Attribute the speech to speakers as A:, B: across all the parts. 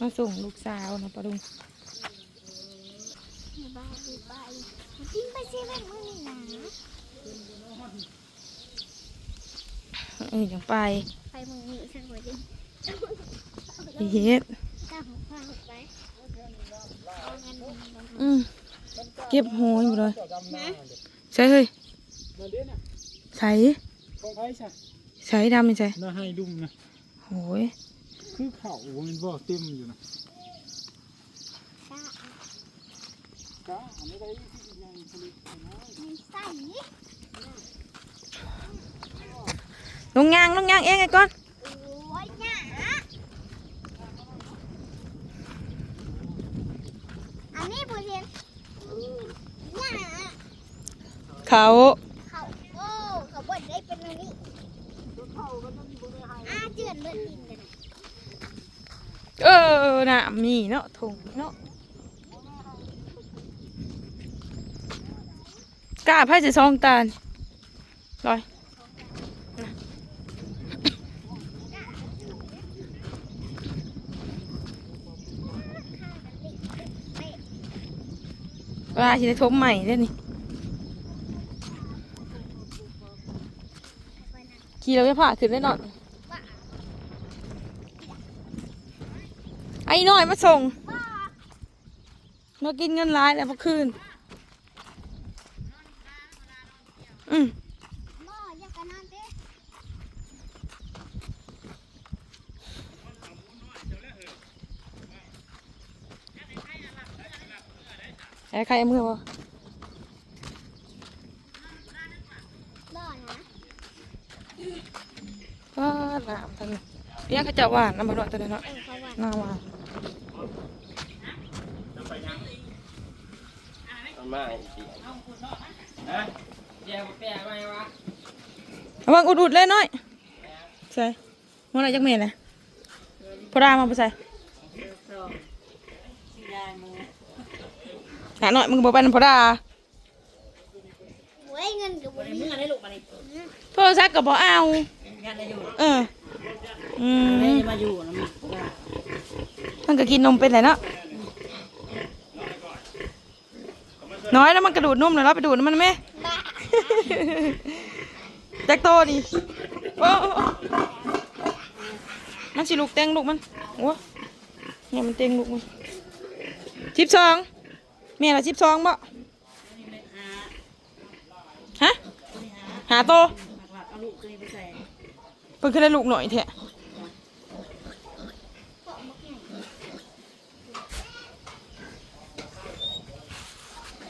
A: มาส่งลูกสาวนะปะลุง
B: บายบายกินไปเซเว่นมื้อนี้นะ
A: เออยังไป
B: ไปมื้อนี้สักวันดิ
A: เฮ็ด
B: ก้าวหัวข้าวไปเอาเงินไปลง
A: อืมเก็บโหยอยู่เลย
B: นะ
A: ใช่เฮ้ย
C: นั่นเด้น่ะ
A: ใส่
C: ของไผซะ
A: ใส่ดำไม่ใช่
C: น่าให้ดุมนะ
A: โหย
C: คือเขามันบ่เต็มอยู่นะ
B: ก้าว
C: กะอันนี้ได้ที่ยังผลิตนะ
B: ไม่ใส่
A: ลงยางลงยางเองไอ้ก้อน
B: โอ้ยหน้าอันนี้บุเรียนหน้า
A: เขา
B: เขาโอ้เขาบดได้เป็นอันนี้อาเจือนเลือดดินเลยนะ
A: เออน่ะมีเนาะถุงเนาะกล้าไพ่จะซองตาลลอยเวลาที่ได้ทบใหม่เด้นี่ขี่เราจะผ่าขึ้นได้หน่อย ไอ้น้อยมาส่งมากินเงินร้ายแล้วเมื่อคืน อืม
B: หม้ออยากกันนอนเต้
A: ใครใครเอามือวะ
B: บ่อนะ
A: ก็หนามทันเรียกเขาจะหวานน้ำมันหวานตัวนี้เนาะ
B: เออเขาว่า
A: หน้าหวา
D: มาอีกทีฮะเดี๋ยวแปลไหมวะ
A: เอาวางอุดๆเลยน้อยใส่มันอะไรจักเมนเลยพอดามาไปใส่หาหน่อยมึงบอกไปนำพอดา
B: เว้ยเงินกับบุรี
E: มึงอะไรลูกมาดิ
A: โทรศัพท์กับบอเอา
E: งานอะไรอยู่
A: เอออืม
E: ไม่ได้มาอยู่นะมึง
A: มันก็กินนมเป็นไรเนาะ น้อยแล้วมันกระดูดนุ่มเลยเราไปดูดมันไหม
B: บ้า
A: แจ็คโตดิมันสิลูกเต็งลูกมันโอ้เนี่ยมันเต็งลูกมันชิบสองแม่ละชิบสองบ่ฮะหาโต
E: เอาลูกเคยไปใส่
A: เพิ่นขึ้นได้ลูกหน่อยเถอะ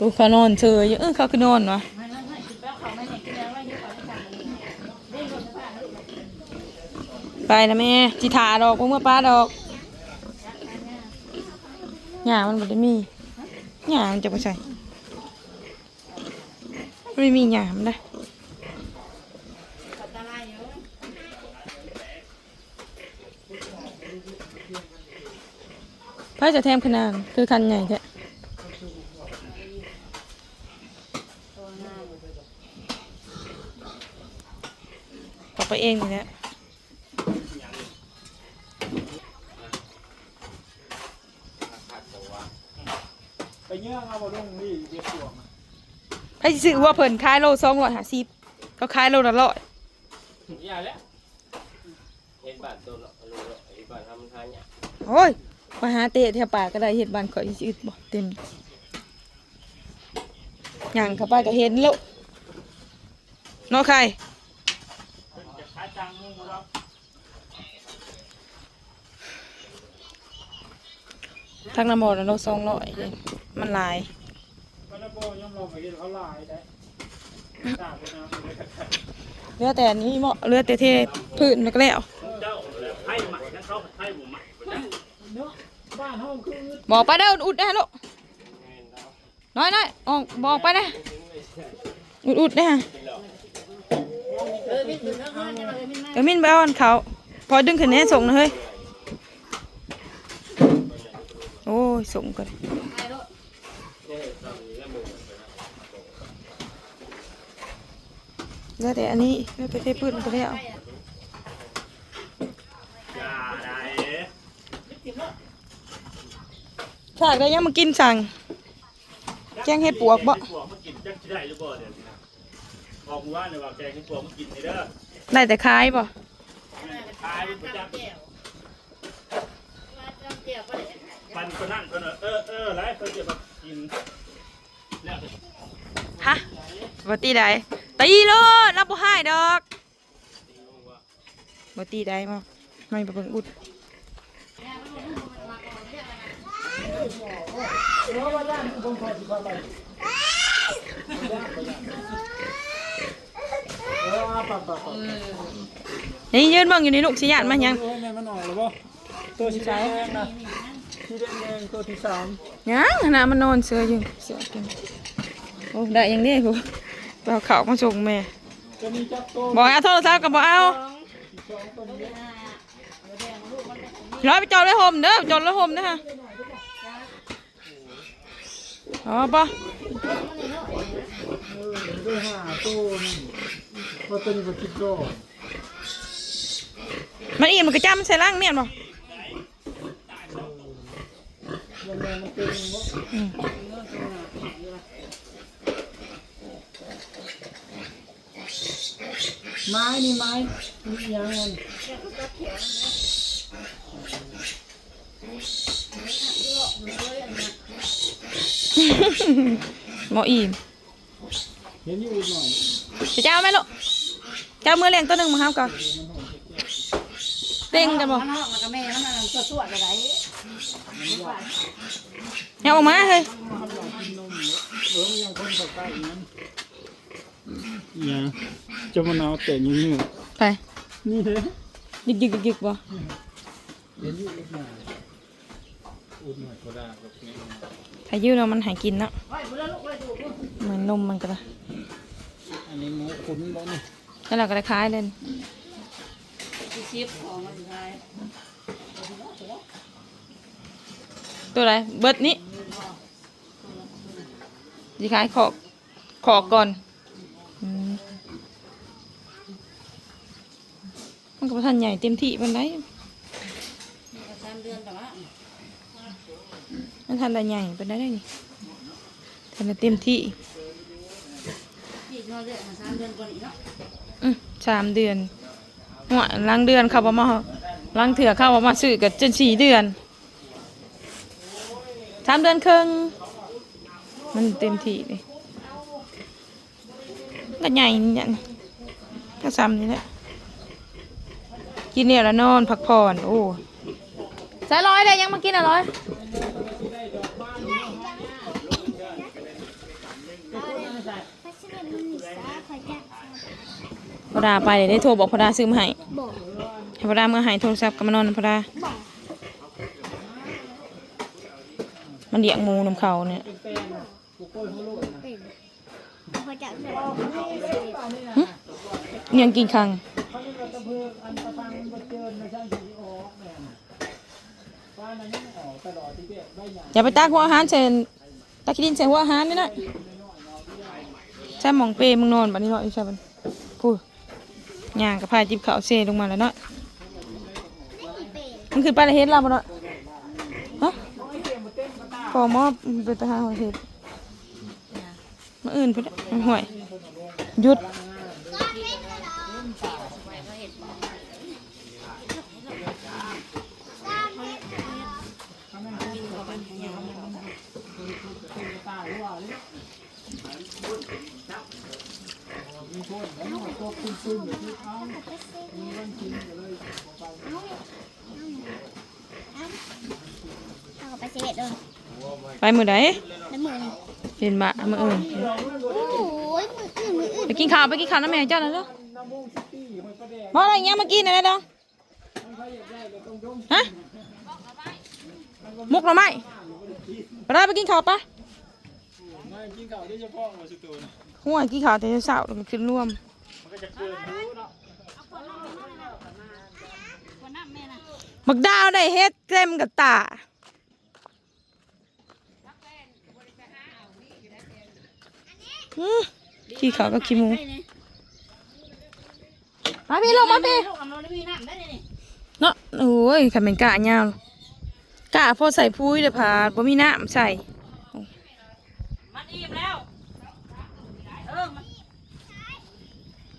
A: ลูเขานอนเฉยอยู่เออเขาคือนอนวะ
E: ไม่ไม่ไม่กินแป้งเขาไม่เห็นกินแล้วว่าเยอะกว่าที่ถาลูก
A: ไปนะแม่จิถาดอกพวกเมื่อป้าดอกหญ้ามันบ่ได้มีหญ้ามันจะไปใส่ไม่มีหญ้ามันได้
E: ขับตาลยเยอะ
A: พระจะแทมขนาดคือคันใหญ่แท้ออกไปเองนี่แหละ
C: ไปเงี้ยเอาบ่ลงนี่เดี๋ยวตัวมา
A: พระสิซื้อว่าเพิ่นขายโลสองร้อยห้าสิบเขาขายโลละร้อย
D: อย่าแล้วเห็นบ้านตัวเนาะรู้เนาะเห็นบ้านทำทางเนี่ย
A: โอ้ยมาหาเตะแถวป่าก็ได้เห็ดบ้านข่อยสิอึดบ่เต็มย่างเข้าไปก็เห็นแล้วเนาะใคร
C: จะขายตังค์มึงครับ
A: ทางน้ำบ่อนะโลสองร้อยมันลาย
C: ก็นะบ่ยอมรอไปเห็นเขาลายได้เลื
A: อแต่นี้เหมาะเลือแต่เทพื้นแล้วก็แล้ว
C: เจ้าให้ใหม่นะเขาให้หมูใหม่เนาะบ้านเฮาคือ
A: กไปเด้ออุดๆนะลูกน้อยน้อยออกบอกไปนะอุดๆนะฮะ
E: เออพี่ถึงแล้เขาเนี่ยมาเลยพี่แม่
A: เดี๋ยวมินไปอาอันเขา พอดึงขึ้นให้ส่งนะเฮ้ยโอ้ ยส่งก่อนแล้วแต่อันนี้แล้วแต่เทพื้นก็แล้ว
C: อย่าได้
A: ฉากได้ยังมากินสั่ง แกงเห็ดปวกบ่
C: ปวกมากินจักสิได้หรือบ่เดี๋ยวนี้นะบอกกูว่าเนี่ยว่าแกงเห็ดปวกมากินนี่เด้อ
A: ได้แต่คล้ายบ่
C: ตายประจำ ปันคนนั่นคนเออเออเออไรเขาจะมากินเนี่ย
A: ฮะบ่ตีได้ตีโลดรับบ่ให้ดอกบ่ตีได้มาไม่ปเบิ่งอุด
C: เออเอาปับปับปับ
A: นี่ยืนเบิ่งอยู่นี่ลูกสิญาติมาหยัง
C: โอ้ยแม่มันออกแล้วบ่ตัวที่สามนะ ที่แดงๆตัวที่สาม
A: ยังขนาดมันนอนเสืออยู่เสือกินโอ้ได้อย่างนี้กูไปเอาข้าวมาส่งแม่
C: จะมีจับโต
A: บอกเอาโทรศัพท์ก็บ่เอาร้อยไปจอดไว้ห่มเด้อจอดไว้ห่มนะฮะอ๋อปะ
C: ด้วยห้าตัวนี่ว่าตัวนี้ก็คิดโต
A: มันอีมันกระจ้ำใส่ล่างเมียนบ่
C: ยังไมันเป็นบ่ไม้นี่ไม้นี่ยังมัน
A: หมออีม
C: เห็นออีกหน่อย
A: จะเจ้าไหมลูกเจ้ามือเลี้ยงตัวหนึ่งมาห้ามก่อนเต้งกันบ่
E: มันห้องมันก็แม่มันนั่งสวดๆไปไหน
A: เอาออกมาเฮ้ย
C: เออมันยังคนเข้าใกล้อีกนั้นยังจะมานาวแต่ยังเหนื่อย
A: ไป
C: นี่เด้
A: ยึกยึกยึกยึกบ่
C: เห็นอยู่อีกหน่อยอุดหน่อยก็ได้กับนี่
A: ถ้ายืดเรามันหายกินเนาะ
E: ไว้บุญแล้วลูกไว้ดูลูก
A: เหมือนนมมันก็ได้
C: อันนี้หมูขุนบ่นี่
A: แล้วเราก็ได้คล้ายเลย
E: ที่ชิปของมันได้
A: ตัวอะไรเบิดนี้ดีคล้ายขอขอก่อนมันก็บ่ทันใหญ่เต็มที่มันได้
E: สามเดือนแต่ว่า
A: มันทันได้ใหญ่เป็นได้ได้นี่ทันเต็มที่
E: อีกนอนเดือนสามเดือนกว่านี้เนาะ
A: อืมสามเดือนหัวล้างเดือนเข้ามาล้างเถื่อเข้ามาซื้อกับจนสี่เดือน สามเดือนครึ่งมันเต็มที่เลยก็ใหญ่นี่เนี่ยก็ซ้ำนี่แหละกินเนี่ยแล้วนอนพักผ่อนโอ้สายร้อยเลยยังมากินอะร้อย
B: พัชรมันมีสาขอจะ
A: พอดาไปเดี๋ยวได้โทรบอกพอดาซื้อมาให้
B: บอก
A: ให้พอดาเมื่อให้โทรศัพท์ก็มานอนนำพอดา
B: บอก
A: มันเลี้ยงหมูนำเขาเนี่ย
B: เนขอจะเสร็จ
A: ยังกินคัง
C: เขาเรียกว่าไปตา
A: กหัวอาหารเซนตักกินใส่หัวอาหารนี่นะใช่หมองเปมึงนอนบัดนี้เนาะใช่บันพูดย่างกับพายจิบข้าวเซลงมาแล้วเนาะมันคือปลาเฮ็ดเราบ่เนาะ พอหมอเป็นตาหาของเฮ็ดมาอื่นพุ่นอะห่วยหยุด
B: เอาไปเสร็จเลย
A: ไปมือใด
B: แล้วมือนี่
A: เห็นบะมืออื่น
B: โอ้ยมืออื่นมืออื่น
A: ไปกินข้าวไปกินข้าวน้ำแม่เจ้าหน่อยเด้อมาอะไรเงี้ยมากินหน่อยนะดองฮะมุกหน่อไม้ไปได้ไปกินข้าวปะ
C: ไม่กินข้าวได้เฉพาะหัวสุตูนะ
A: หัวกินข้าวแต่เช้าๆมันขึ้นร่วม
C: มันก็จะเกินรู้เนาะ
A: มักดาวได้เฮ็ดเต็มกับตาอืม ขี้ขาวกับขี้หมูมาพี่ลงมาพี่
E: ลูกเอานอนได้มีน้ำได้นี่
A: เนาะโอ้ยขันเป็นกะยาวกะพอใส่พุ้ยเด้อผาบ่มีน้ำใส่
B: เ